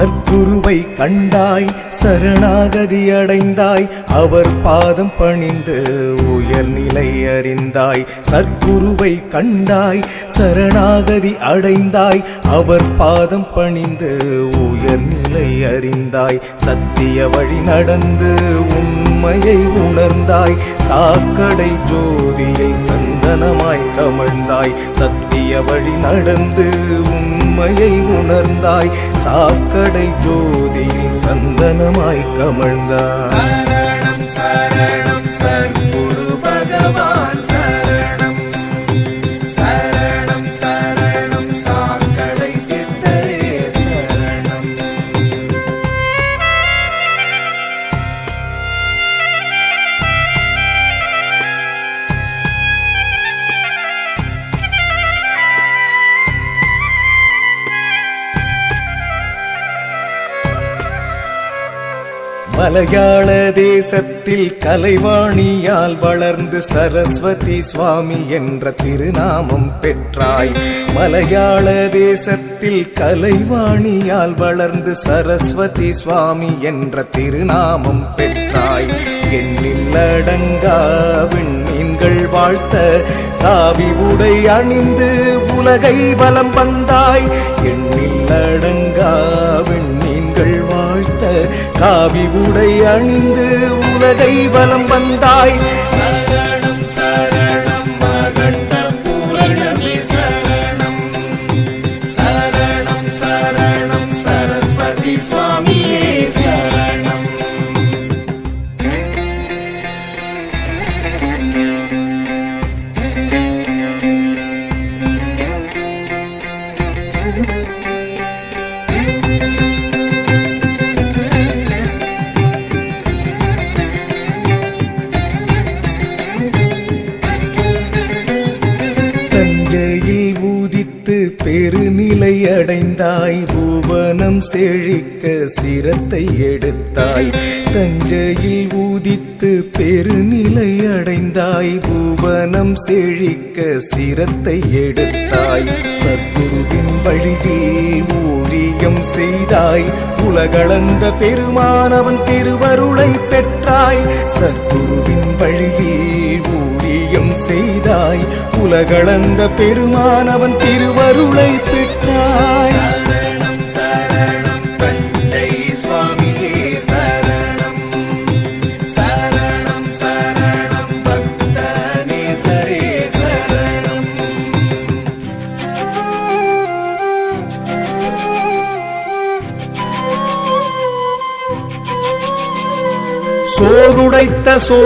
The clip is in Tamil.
சத்குருவை கண்டாய் சரணாகதி அடைந்தாய் அவர் பாதம் பணிந்து உயர்நிலை அறிந்தாய். சத்குருவை கண்டாய் சரணாகதி அடைந்தாய். அவர் பாதம் பணிந்து உயர்நிலை அறிந்தாய். சத்திய வழி நடந்து உண்மையை உணர்ந்தாய். சாக்கடை ஜோதியில் சந்தனமாய் கமழ்ந்தாய். சத்திய வழி நடந்து உண்மையை உணர்ந்தாய். சாக்கடை ஜோதியில் சந்தனமாய் கமழ்ந்தாய். மலையாள தேசத்தில் கலைவாணியால் வளர்ந்து சரஸ்வதி சுவாமி என்ற திருநாமம் பெற்றாய். மலையாள தேசத்தில் கலைவாணியால் வளர்ந்து சரஸ்வதி சுவாமி என்ற திருநாமம் பெற்றாய். எண்ணில் அடங்கா விண்மீன்கள் வாழ்த்த தாவி உடை அணிந்து உலகை பலம் வந்தாய். எண்ணில் அடங்கா காவி உடை அணிந்து உலகை வலம் வந்தாய். சரணம் சரணம் மகண்ட பூரணமே சரணம். சரணம் சரணம் சரஸ்வதி சுவாமியே சரணம். தஞ்சையில் பெருநிலை அடைந்தாய் பூவனம் செழிக்க சிரத்தை எடுத்தாய். தஞ்சையில் ஊதித்து பெருநிலை அடைந்தாய் பூவனம் செழிக்க சிரத்தை எடுத்தாய். சத்குருவின் வழியில் ஊழியம் செய்தாய். உலகளந்த பெருமானவன் திருவருளை பெற்றாய். சத்குருவின் செய்தாய். உலகளந்த பெருமானவன் திருவருளை பெற்றாய். சரணம் சரணம் தந்தை சுவாமியே சரணம். சரணம் சரணம் பக்தநேசரே சரணம். சோறுடைத்த சோ